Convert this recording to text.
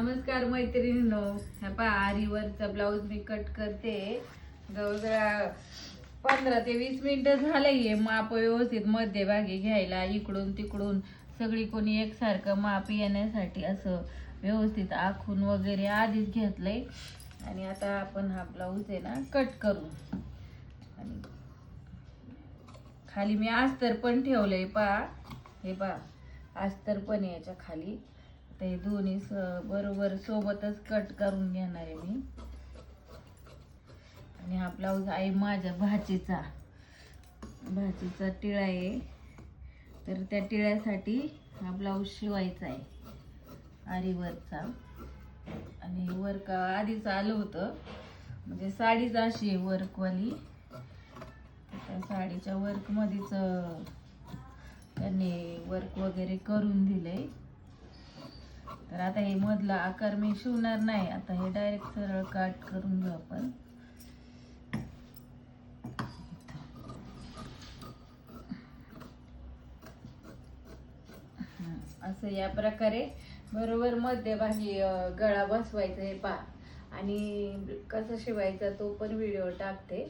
नमस्कार मैत्रिणींनो. ह्या पहा आरीवरचा ब्लाऊज मी कट करते. जवळजवळ पंधरा ते वीस मिनिटं झालंय. माप व्यवस्थित मध्यभागी घ्यायला इकडून तिकडून सगळी कोणी एकसारखं माप येण्यासाठी असं व्यवस्थित आखून वगैरे आधीच घेतलंय. आणि आता आपण हा ब्लाऊज आहे ना कट करू. आणि खाली मी अस्तर पण ठेवलंय पहा. हे पा अस्तर पण याच्या खाली. ते दोन्ही स- बरोबर सोबतच कट करून घेणार आहे मी. आणि हा ब्लाऊज आहे माझ्या भाचीचा. भाचीचा टिळा आहे. तर त्या टिळ्यासाठी हा ब्लाऊज शिवायचा आहे. आरीवरचा. आणि वर्क आधीच आलं होतं. म्हणजे साडीच अशी आहे वर्कवाली त्या साडीच्या वर्कमध्येच त्यांनी वर्क वगैरे करून दिलं आहे तर आता हे मधला आकार मी शिवणार नाही. आता हे डायरेक्ट सरळ काट करून घेऊ आपण. असं या प्रकारे बरोबर मध्यभागी गळा बसवायचा हे पा. आणि कसं शिवायचा तो पण व्हिडिओ टाकते.